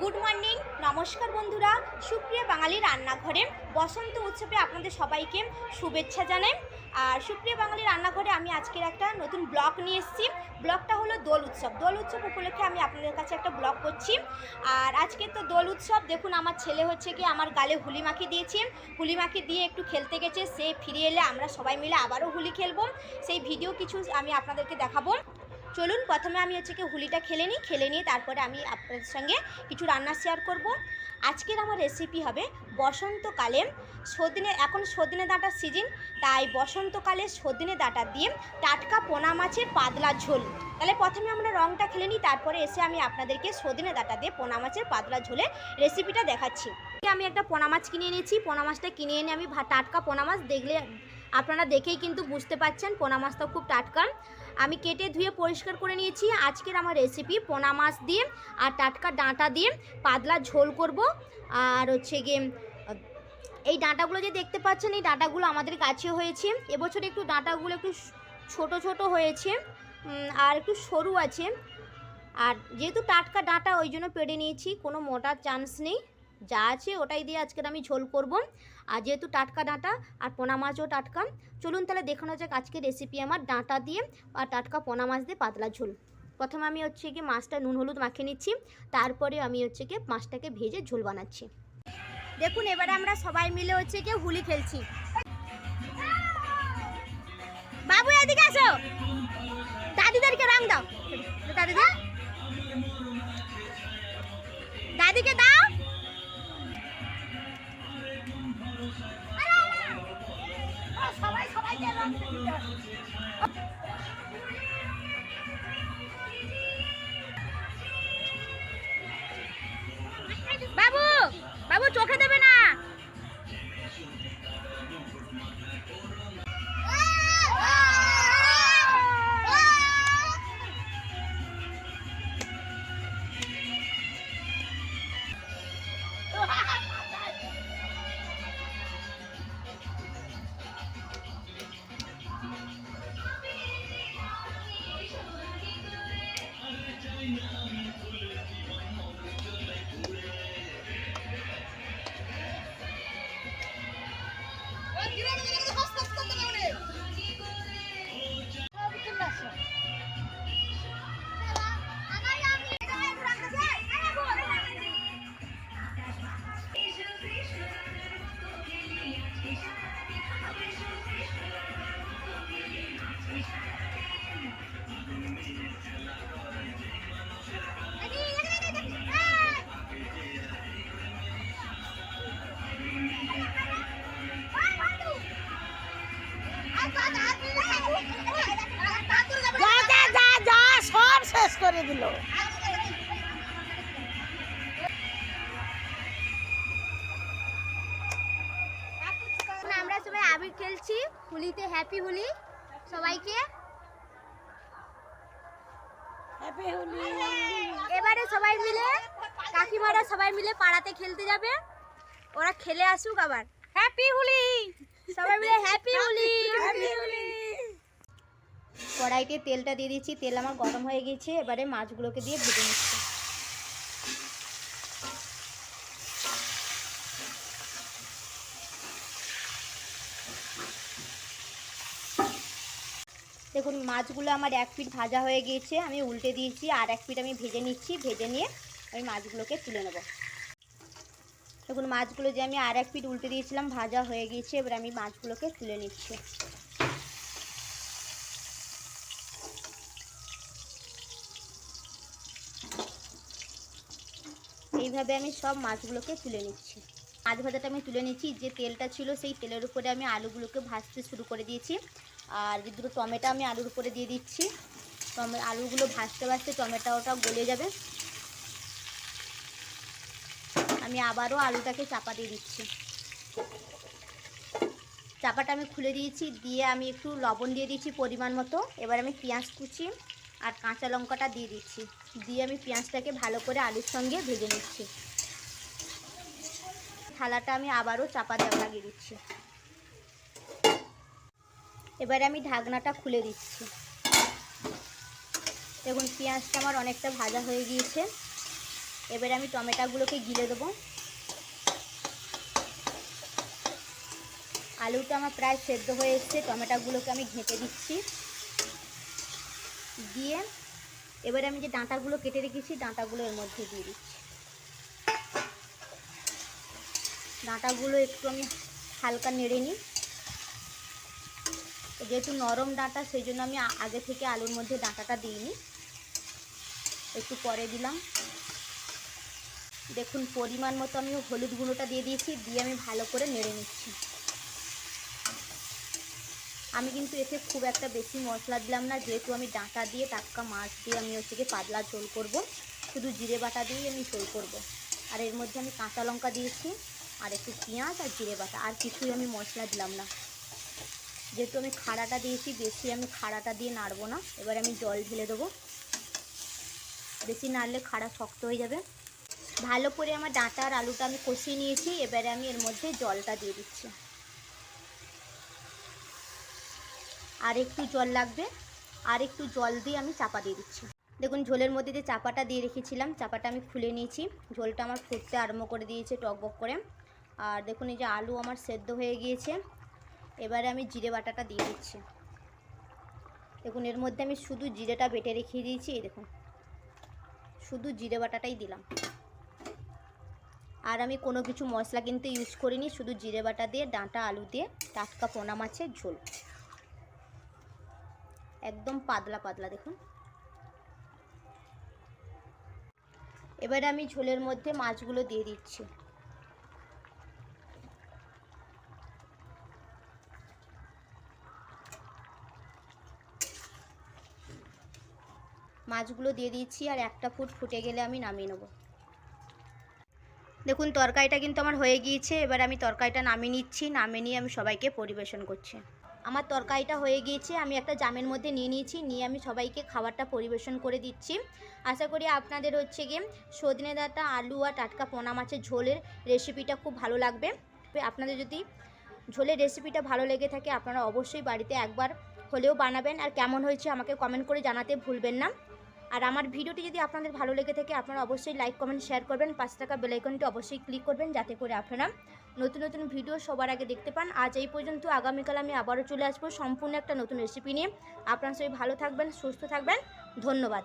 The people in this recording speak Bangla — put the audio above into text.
গুড মর্নিং, নমস্কার বন্ধুরা। সুপ্রিয়া বাঙালি রান্নাঘরে বসন্ত উৎসবে আপনাদের সবাইকে শুভেচ্ছা জানাই। আর সুপ্রিয়া বাঙালি রান্নাঘরে আমি আজকের একটা নতুন ব্লগ নিয়ে এসেছি। ব্লগটা হলো দোল উৎসব। দোল উৎসব উপলক্ষে আমি আপনাদের কাছে একটা ব্লগ করছি। আর আজকে তো দোল উৎসব, দেখুন আমার ছেলে হচ্ছে কি আমার গালে হুলি মাখি দিয়েছে। হুলি মাখি দিয়ে একটু খেলতে গেছে, সে ফিরে এলে আমরা সবাই মিলে আবারও হুলি খেলব। সেই ভিডিও কিছু আমি আপনাদেরকে দেখাবো। চলুন, প্রথমে আমি হচ্ছে কি হুলিটা খেলে নিই, খেলে নিয়ে তারপরে আমি আপনাদের সঙ্গে কিছু রান্না শেয়ার করব। আজকের আমার রেসিপি হবে বসন্তকালে সদিনে এখন সদিনে ডাঁটার সিজন তাই বসন্তকালে সদিনে ডাঁটা দিয়ে টাটকা পোনা মাছের পাতলা ঝোল। তাহলে প্রথমে আমরা রংটা খেলে নিই, তারপরে এসে আমি আপনাদেরকে সদিনে ডাঁটা দিয়ে পোনা মাছের পাতলা ঝোলের রেসিপিটা দেখাচ্ছি। আমি একটা পোনা মাছ কিনে এনেছি, পোনা মাছটা কিনে এনে আমি টাটকা পোনা মাছ দেখলে, আপনারা দেখেই কিন্তু বুঝতে পাচ্ছেন, পোনা মাছটা খুব টাটকা। আমি কেটে ধুয়ে পরিষ্কার করে নিয়েছি। আজকের আমার রেসিপি পোনা মাছ দিয়ে আর টাটকা ডাঁটা দিয়ে পাতলা ঝোল করব। আর হচ্ছে গিয়ে, এই ডাঁটাগুলো যে দেখতে পাচ্ছেন, এই ডাঁটাগুলো আমাদের কাছে হয়েছে। এবছর একটু ডাঁটাগুলো একটু ছোট ছোট হয়েছে। আর একটু সরু আছে। আর যেহেতু টাটকা ডাঁটা, ওই জন্য পেড়ে নিয়েছি। কোনো মোটার চান্স নেই। যা আছে ওটাই দিয়ে আজকের আমি ঝোল করব। আর যেহেতু টাটকা ডাঁটা আর পোনা মাছও টাটকা, চলুন তাহলে দেখানো যাক আজকে রেসিপি আমার ডাঁটা দিয়ে আর টাটকা পোনা মাছ দিয়ে পাতলা ঝোল। প্রথমে আমি হচ্ছে কি মাছটা নুন হলুদ মাখিয়ে নিচ্ছি, তারপরে আমি হচ্ছে কি মাছটাকে ভেজে ঝোল বানাচ্ছি। দেখুন, এবারে আমরা সবাই মিলে হচ্ছে কি হুলি খেলছি। বাবু, এদিকে আসো। দাদিদেরকে রং দাও। দাদিদা? করে দিল। আমরা সবাই আবির খেলছি। হোলিতে হ্যাপি হোলি সবাইকে। হ্যাপি হোলি। এবারে সবাই মিলে কাকিমারা সবাই মিলে পাড়াতে খেলতে যাবে। ওরা খেলে আসুক আবার। হ্যাপি হোলি! সবাই মিলে হ্যাপি হোলি হ্যাপি হোলি কড়াইতে তেলটা দিয়ে দিচ্ছি, তেল আমার গরম হয়ে গেছে, এবারে মাছগুলোকে দিয়ে ভেজে নিচ্ছি। দেখুন, মাছগুলো আমার এক পিঠ ভাজা হয়ে গিয়েছে আমি উল্টে দিয়েছি, আর এক পিঠ আমি ভেজে নিচ্ছি, ভেজে নিয়ে আমি মাছগুলোকে তুলে নেব। দেখুন, মাছগুলো যে আমি আর এক পিঠ উল্টে দিয়েছিলাম, ভাজা হয়ে গিয়েছে এবার আমি মাছগুলোকে তুলে নিচ্ছি। এইভাবে আমি সব মাছগুলোকে তুলে নিচ্ছি। মাছ ভাজাটা আমি তুলে নিচ্ছি, যে তেলটা ছিল সেই তেলের উপরে আমি আলুগুলোকে ভাজতে শুরু করে দিয়েছি। আর যে দুটো টমেটো আমি আলুর উপরে দিয়ে দিচ্ছি। টমে, আলুগুলো ভাজতে ভাজতে টমেটোটা গলে যাবে। আমি আবারও আলুটাকে চাপা দিয়ে দিচ্ছি। চাপাটা আমি খুলে দিয়েছি, দিয়ে আমি একটু লবণ দিয়ে দিচ্ছি পরিমাণ মতো। এবার আমি পেঁয়াজ কুচি আর কাঁচা লঙ্কাটা দিয়ে দিচ্ছি। দিয়ে আমি পেঁয়াজটাকে ভালো করে আলুর সঙ্গে ভেজে নিচ্ছি। থালাটা আমি আবারও চাপা দেওয়া লাগিয়ে দিচ্ছি। এবারে আমি ঢাকনাটা খুলে দিচ্ছি। দেখুন, পেঁয়াজটা আমার অনেকটা ভাজা হয়ে গিয়েছে। এবারে আমি টমেটোগুলোকে গিলে দেবো। আলুটা আমার প্রায় সেদ্ধ হয়ে এসছে। টমেটোগুলোকে আমি ঘেঁটে দিচ্ছি। দিয়ে এবারে আমি যে ডাঁটাগুলো কেটে রেখেছি, ডাঁটাগুলো এর মধ্যে দিয়ে দিচ্ছি। ডাঁটাগুলো একটু আমি হালকা নেড়ে নিই। যেহেতু নরম ডাঁটা, সেই জন্য আমি আগে থেকে আলুর মধ্যে ডাঁটাটা দিইনি একটু পরে দিলাম। দেখুন, পরিমাণ মতো আমি হলুদ গুঁড়োটা দিয়ে দিয়েছি, দিয়ে আমি ভালো করে নেড়ে নিচ্ছি। আমি কিন্তু এতে খুব একটা বেশি মশলা দিলাম না। যেহেতু আমি ডাঁটা দিয়ে, টাটকা মাছ দিয়ে আমি হচ্ছে গিয়ে পাতলা ঝোল করব। শুধু জিরে বাটা দিয়েই আমি ঝোল করব। আর এর মধ্যে আমি কাঁচা লঙ্কা দিয়েছি, আর একটু পেঁয়াজ আর জিরে বাটা। আর কিছুই আমি মশলা দিলাম না। যেহেতু আমি খাড়াটা দিয়েছি, বেশি আমি খাড়াটা দিয়ে নাড়বো না। এবার আমি জল ঢেলে দেবো। বেশি নাড়লে খাড়া শক্ত হয়ে যাবে। ভালো করে আমার ডাঁটা আর আলুটা আমি কষিয়ে নিয়েছি। এবারে আমি এর মধ্যে জলটা দিয়ে দিচ্ছি। আর একটু জল লাগবে। আর একটু জল দিয়ে আমি চাপা দিয়ে দিচ্ছি। দেখুন, ঝোলের মধ্যে যে চাপাটা দিয়ে রেখেছিলাম, চাপাটা আমি খুলে নিয়েছি। ঝোলটা আমার ফুটতে আরম্ভ করে দিয়েছে টকবক করে। আর দেখুন, এই যে আলু আমার সেদ্ধ হয়ে গিয়েছে। এবারে আমি জিরে বাটাটা দিয়ে দিচ্ছি। দেখুন, এর মধ্যে আমি শুধু জিরেটা বেটে রেখে দিয়েছি, এই দেখুন। শুধু জিরে বাটাটাই দিলাম। আর আমি কোনো কিছু মশলা কিন্তু ইউজ করিনি, শুধু জিরে বাটা দিয়ে, ডাঁটা, আলু দিয়ে, টাটকা পোনা মাছের ঝোল। একদম পাতলা পাতলা, দেখুন। এবারে আমি ঝোলের মধ্যে মাছগুলো দিয়ে দিচ্ছি। মাছগুলো দিয়ে দিচ্ছি আর একটা ফুট ফুটে গেলে আমি নামিয়ে নেব। দেখুন, তরকারিটা কিন্তু আমার হয়ে গিয়েছে, এবার আমি তরকারিটা নামিয়ে নিচ্ছি, নামিয়ে নিয়ে আমি সবাইকে পরিবেশন করছি। আমার তরকারিটা হয়ে গিয়েছে, আমি একটা জামের মধ্যে নিয়ে নিয়েছি, নিয়ে আমি সবাইকে খাবারটা পরিবেশন করে দিচ্ছি। আশা করি আপনাদের হচ্ছে গিয়ে সজনে ডাঁটা, আলু আর টাটকা পোনা মাছের ঝোলের রেসিপিটা খুব ভালো লাগবে। আপনাদের যদি ঝোলের রেসিপিটা ভালো লেগে থাকে, আপনারা অবশ্যই বাড়িতে একবার হলেও বানাবেন। আর কেমন হয়েছে আমাকে কমেন্ট করে জানাতে ভুলবেন না। আর আমার ভিডিওটি যদি আপনাদের ভালো লেগে থাকে, আপনারা অবশ্যই লাইক কমেন্ট শেয়ার করবেন। পাঁচ টাকা বেলাইকনটি অবশ্যই ক্লিক করবেন যাতে করে আপনারা নতুন নতুন ভিডিও সবার আগে দেখতে পান। আজ এই পর্যন্ত, আগামীকাল আমি আবারও চলে আসব সম্পূর্ণ একটা নতুন রেসিপি নিয়ে। আপনারা সবাই ভালো থাকবেন, সুস্থ থাকবেন। ধন্যবাদ।